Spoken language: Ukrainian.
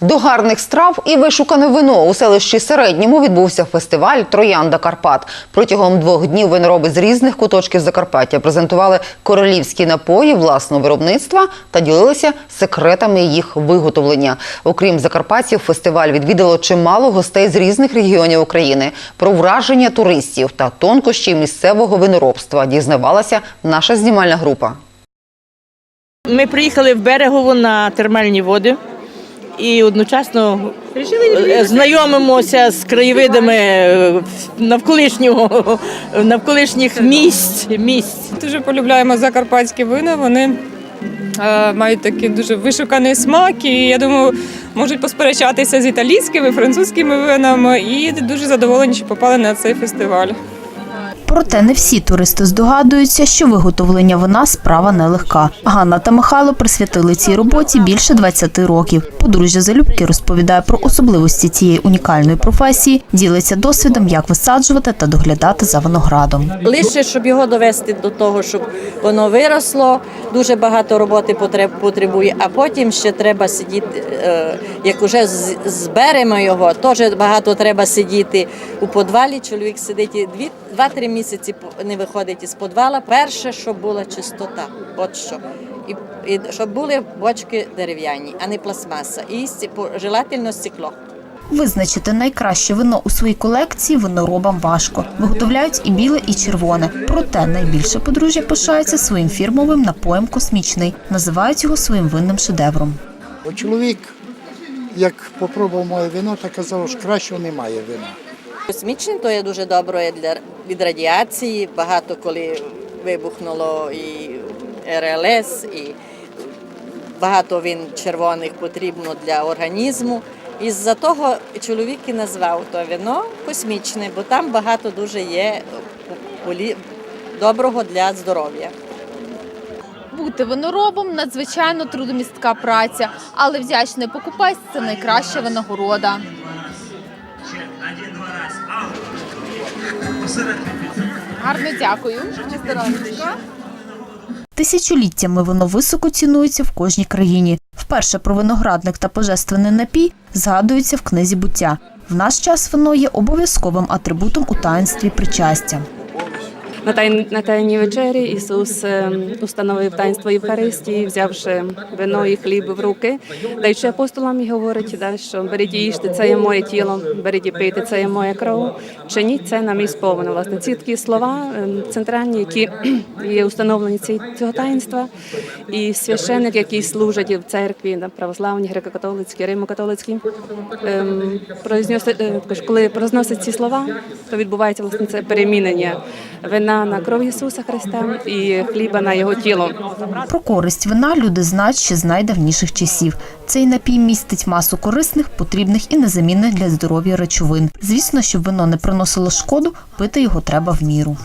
До гарних страв і вишукане вино у селищі Середньому відбувся фестиваль Троянда Карпат. Протягом двох днів винороби з різних куточків Закарпаття презентували королівські напої власного виробництва та ділилися секретами їх виготовлення. Окрім закарпатців, фестиваль відвідало чимало гостей з різних регіонів України. Про враження туристів та тонкощі місцевого виноробства дізнавалася наша знімальна група. Ми приїхали в берегово на термальні води і одночасно е, знайомимося з краєвидами е, навколишнього навколишніх місць. місць. Дуже полюбляємо закарпатські вина. Вони е, мають такий дуже вишуканий смак, і я думаю, можуть посперечатися з італійськими, французькими винами. І дуже задоволені, що попали на цей фестиваль. Проте не всі туристи здогадуються, що виготовлення вина справа нелегка. Ганна та Михайло присвятили цій роботі більше 20 років. Подружжя залюбки розповідає про особливості цієї унікальної професії, ділиться досвідом, як висаджувати та доглядати за виноградом. Лише щоб його довести до того, щоб воно виросло, дуже багато роботи потреб- потребує, а потім ще треба сидіти, е, як уже зберемо його, теж багато треба сидіти у подвалі. Чоловік сидить і дві, два-три місяці не виходить із подвала. Перше, щоб була чистота, от що. І, і щоб були бочки дерев'яні, а не пластмаса. І желательно стекло. Визначити найкраще вино у своїй колекції виноробам важко. Виготовляють і біле, і червоне. Проте найбільше подружжя пишається своїм фірмовим напоєм космічний. Називають його своїм винним шедевром. Чоловік, як попробував моє вино, так казав, що кращого немає вина. Космічне то є дуже добре для від радіації. Багато коли вибухнуло і РЛС, і багато він червоних потрібно для організму. І з-за того чоловік і назвав то вино космічне, бо там багато дуже є доброго для здоров'я. Бути виноробом надзвичайно трудомістка праця, але вдячний покупець це найкраща винагорода. Гарно дякую. Тисячоліттями воно високо цінується в кожній країні. Вперше про виноградник та божественний напій згадується в книзі буття. В наш час вино є обов'язковим атрибутом у таїнстві причастя. На тай- на тайній вечері Ісус ем, установив таїнство Євхаристії, взявши вино і хліб в руки, даючи апостолам і говорить, да, що беріть їжте, це є моє тіло, беріть і пийте, це є моя кров. Чиніть це на мій сповину. Власне, ці такі слова ем, центральні, які є установлені цього таїнства. І священник, який служить в церкві, да, православні, греко-католицькі, римо-католицькі, ем, е, коли произносить ці слова, то відбувається власне це перемінення на кров Ісуса Христа і хліба на його тіло. Про користь вина люди знають ще з найдавніших часів. Цей напій містить масу корисних, потрібних і незамінних для здоров'я речовин. Звісно, щоб вино не приносило шкоду, пити його треба в міру.